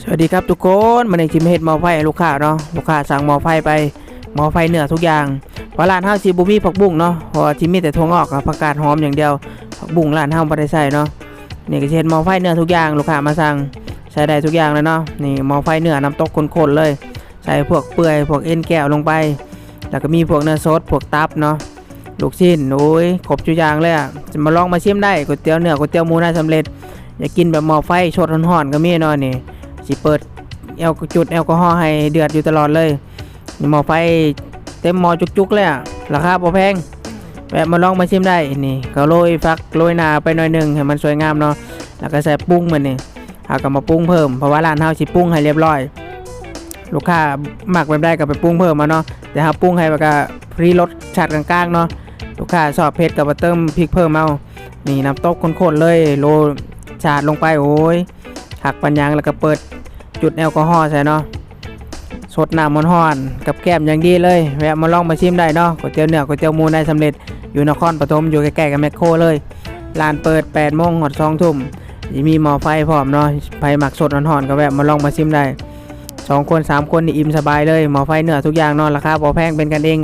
สวัสดีครับทุกคนมันในจิมเฮ็ดหมอไฟลูกค้าเนาะลูกค้าสั่งหมอไฟไปหมอไฟเนื้อทุกอย่างเพราะร้านเฮาสิบ่มีผักบุ้งเนาะพราะว่าจิมมีแต่ถั่วงอกกับผักกาดหอมอย่างเดียวผักบุ้งร้านเฮาบ่ได้ใส่เนาะนี่ก็เฮ็ดหมอไฟเนื้อทุกอย่างลูกค้ามาสั่งใช้ได้ทุกอย่างเลยเนาะนี่หมอไฟเนื้อน้ำตกข้นๆเลย ใส่พวกเปื่อยพวกเอ็นแก้วลงไป แล้วก็มีพวกเนื้อสดพวกตับเนาะลูกชิ้นโอ้ยครบทุกอย่างเลยอะจะมาลองมาชิมได้ก๋วยเตี๋ยวเนื้อก๋วยเตี๋ยวหมูน่าสำเร็จอยากกินแบบหม้อไฟชดร้อนๆก็มีเนาะนี่ สิเปิดแอลจุดแอลกอฮอล์ให้เดือดอยู่ตลอดเลยหม้อไฟเต็มหม้อจุกๆเลยอะราคาพอแพงแวะมาลองมาชิมได้นี่ก็โรยฟักโรยนาไปหน่อยหนึ่งให้มันสวยงามเนาะแล้วก็ใส่ปรุงมันนี่เอากลับมาปรุงเพิ่มเพราะว่าร้านเฮาสิปรุงให้เรียบร้อย ลูกค้าหมักแบบได้ก็ไปปรุงเพิ่มมาเนาะแต่ถ้าปรุงให้แบบก็ฟรีรสชาติกลางๆเนาะลูกค้าชอบเผ็ดก็มาเติมพริกเพิ่มเอานี่น้ำตกข้นๆเลยโรยชาดลงไปโอ้ย หักปัญญังแล้วก็เปิดจุดแอลกอฮอล์ใส่เนาะสดน้ำมันห้อนกับแก้มอย่างดีเลย แวะมาลองมาชิมได้เนาะก๋วยเตี๋ยวเนื้อก๋วยเตี๋ยวมูได้สำเร็จอยู่นครปฐมอยู่ใกล้ๆกับแมคโครเลยร้านเปิด8โมงหอด2ทุ่มมีหม้อไฟพร้อมเนาะไฟหมักสดอ่อนๆก็แวะมาลองมาชิมได้สองคนสามคนนี่อิ่มสบายเลยหม้อไฟเนื้อทุกอย่างนาะราคาพอแพงเป็นกันเอง